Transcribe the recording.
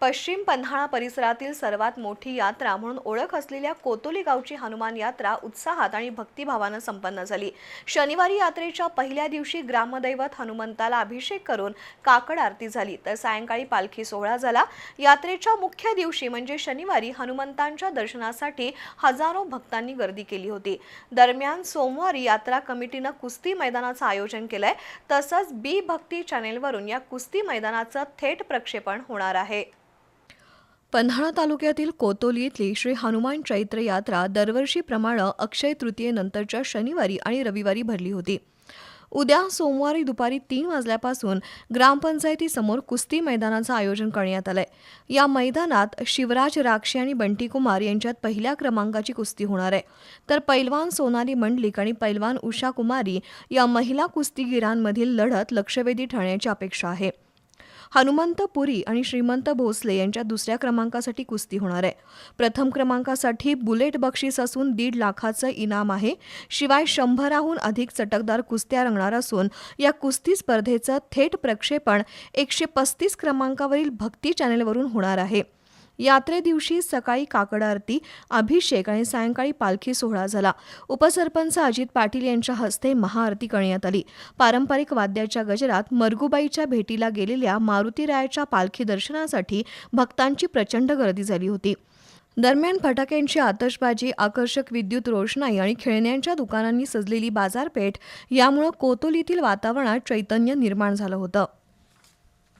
पश्चिम पन्हाळा परिसरातील सर्वात मोठी यात्रा म्हणून ओळख असलेल्या कोतोली गावची हनुमान यात्रा उत्साहात आणि भक्तिभावानं संपन्न झाली. शनिवारी यात्रेच्या पहिल्या दिवशी ग्रामदैवत हनुमंताला अभिषेक करून काकड आरती झाली. तर सायंकाळी पालखी सोहळा झाला. यात्रेच्या मुख्य दिवशी म्हणजे शनिवारी हनुमंतांच्या दर्शनासाठी हजारो भक्तांनी गर्दी केली होती. दरम्यान सोमवारी यात्रा कमिटीनं कुस्ती मैदानाचं आयोजन केलंय. तसंच बी भक्ती चॅनेलवरून या कुस्ती मैदानाचं थेट प्रक्षेपण होणार आहे. पन्हाळा तालुक्यातील कोतोली इथली श्री हनुमान चैत्र यात्रा दरवर्षीप्रमाणे अक्षय तृतीयेनंतरच्या शनिवारी आणि रविवारी भरली होती. उद्या सोमवारी दुपारी तीन वाजल्यापासून ग्रामपंचायतीसमोर कुस्ती मैदानाचं आयोजन करण्यात आलंय. या मैदानात शिवराज राक्षे आणि बंटी कुमार यांच्यात पहिल्या क्रमांकाची कुस्ती होणार आहे. तर पैलवान सोनाली मंडलिक आणि पैलवान उषा कुमारी या महिला कुस्तीगिरांमधील लढत लक्षवेधी ठरण्याची अपेक्षा आहे. हनुमंत पुरी आणि श्रीमंत भोसले यांच्या दुसऱ्या क्रमांकासाठी कुस्ती होणार आहे. प्रथम क्रमांकासाठी बुलेट बक्षीस असून दीड लाखाचं इनाम आहे. शिवाय शंभराहून अधिक चटकदार कुस्त्या रंगणार असून या कुस्ती स्पर्धेचं थेट प्रक्षेपण एकशे पस्तीस क्रमांकावरील भक्ती चॅनेलवरून होणार आहे. यात्रेदिवशी सकाळी काकड आरती अभिषेक आणि सायंकाळी पालखी सोहळा झाला. उपसरपंच अजित पाटील यांच्या हस्ते महाआरती करण्यात आली. पारंपरिक वाद्याच्या गजरात मरगुबाईच्या भेटीला गेलेल्या मारुतीरायाच्या पालखी दर्शनासाठी भक्तांची प्रचंड गर्दी झाली होती. दरम्यान फटाक्यांची आतषबाजी आकर्षक विद्युत रोषणाई आणि खेळण्यांच्या दुकानांनी सजलेली बाजारपेठ यामुळं कोतोलीतील वातावरणात चैतन्य निर्माण झालं होतं.